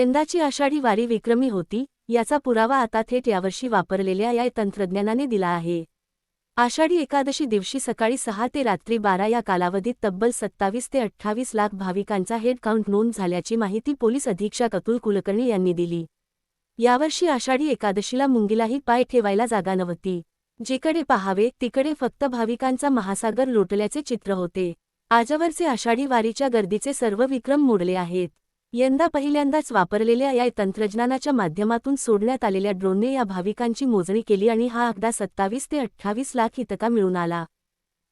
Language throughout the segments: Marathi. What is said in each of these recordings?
यंदाची आषाढी वारी विक्रमी होती याचा पुरावा आता थेट यावर्षी वापरलेल्या या तंत्रज्ञानाने दिला आहे. आषाढी एकादशी दिवशी सकाळी सहा ते रात्री बारा या कालावधीत तब्बल सत्तावीस ते अठ्ठावीस लाख भाविकांचा हेड काउंट नोंद झाल्याची माहिती पोलीस अधीक्षक अतुल कुलकर्णी यांनी दिली. यावर्षी आषाढी एकादशीला मुंगीलाही पाय ठेवायला जागा नव्हती. जिकडे पहावे तिकडे फक्त भाविकांचा महासागर लोटल्याचे चित्र होते. आजवरचे आषाढी वारीच्या गर्दीचे सर्व विक्रम मोडले आहेत. यंदा पहिल्यांदाच वापरलेल्या या तंत्रज्ञानाच्या माध्यमातून सोडण्यात आलेल्या ड्रोनने या भाविकांची मोजणी केली आणि हा आकडा सत्तावीस ते अठ्ठावीस लाख इतका मिळून आला.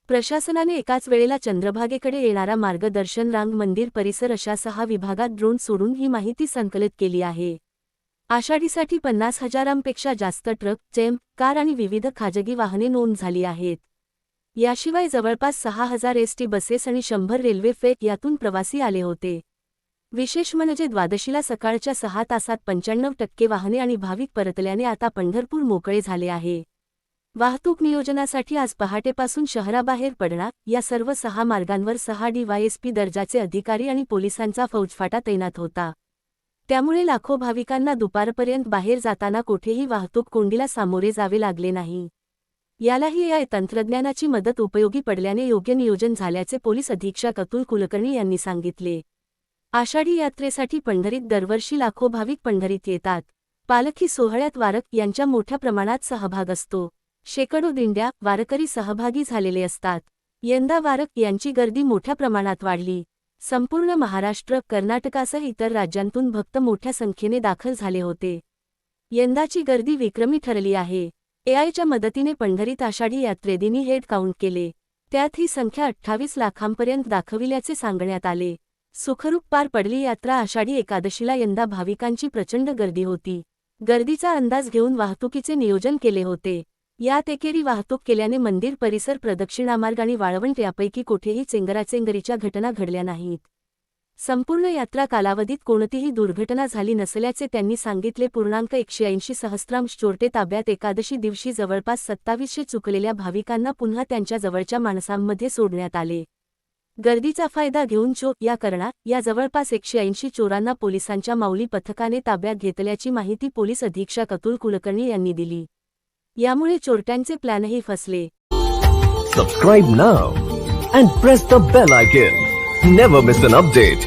प्रशासनाने एकाच वेळेला चंद्रभागेकडे येणारा मार्गदर्शन रांग मंदिर परिसर अशा सहा विभागात ड्रोन सोडून ही माहिती संकलित केली आहे. आषाढीसाठी पन्नास हजारांपेक्षा जास्त ट्रक चेम कार आणि विविध खाजगी वाहने नोंद झाली आहेत. याशिवाय जवळपास सहा हजार एसटी बसेस आणि शंभर रेल्वे फेक यातून प्रवासी आले होते. विशेष म्हणजे द्वादशीला सकाळच्या सहा तासात पंच्याण्णव टक्के वाहने आणि भाविक परतल्याने आता पंढरपूर मोकळे झाले आहे. वाहतूक नियोजनासाठी आज पहाटेपासून शहराबाहेर पडणार या सर्व सहा मार्गांवर सहा डीवायएसपी दर्जाचे अधिकारी आणि पोलिसांचा फौजफाटा तैनात होता. त्यामुळे लाखो भाविकांना दुपारपर्यंत बाहेर जाताना कोठेही वाहतूक कोंडीला सामोरे जावे लागले नाही. यालाही या तंत्रज्ञानाची मदत उपयोगी पडल्याने योग्य नियोजन झाल्याचे पोलीस अधीक्षक अतुल कुलकर्णी यांनी सांगितले. आषाढी यात्रेसाठी पंढरीत दरवर्षी लाखो भाविक पंढरीत येतात. पालखी सोहळ्यात वारक यांच्या मोठ्या प्रमाणात सहभाग असतो. शेकडो दिंड्या वारकरी सहभागी झालेले असतात. यंदा वारक यांची गर्दी मोठ्या प्रमाणात वाढली. संपूर्ण महाराष्ट्र कर्नाटकासह इतर राज्यांतून भक्त मोठ्या संख्येने दाखल झाले होते. यंदाची गर्दी विक्रमी ठरली आहे. एआयच्या मदतीने पंढरीत आषाढी यात्रेदिनी हेड काउंट केले. त्यात ही संख्या अठ्ठावीस लाखांपर्यंत दाखविल्याचे सांगण्यात आले. सुखरूप पार पडली यात्रा आषाढी एकादशीला यंदा भाविकांची प्रचंड गर्दी होती. गर्दीचा अंदाज घेऊन वाहतुकीचे नियोजन केले होते. यात एकेरी वाहतूक केल्याने मंदिर परिसर प्रदक्षिणामार्ग आणि वाळवंट यापैकी कुठेही चेंगराचेंगरीच्या घटना घडल्या नाहीत. संपूर्ण यात्रा कालावधीत कोणतीही दुर्घटना झाली नसल्याचे त्यांनी सांगितले. पूर्णांक एकशे ऐंशी सहस्त्रांश चोरटे ताब्यात एकादशी दिवशी जवळपास सत्तावीसशे चुकलेल्या भाविकांना पुन्हा त्यांच्या जवळच्या माणसांमध्ये सोडण्यात आले. गर्दीचा फायदा घेऊन चो या करणार. या जवळपास एकशे ऐंशी चोरांना पोलिसांच्या माऊली पथकाने ताब्यात घेतल्याची माहिती पोलीस अधीक्षक अतुल कुलकर्णी यांनी दिली. यामुळे चोरट्यांचे प्लॅनही फसले. Subscribe now and press the bell icon never miss an update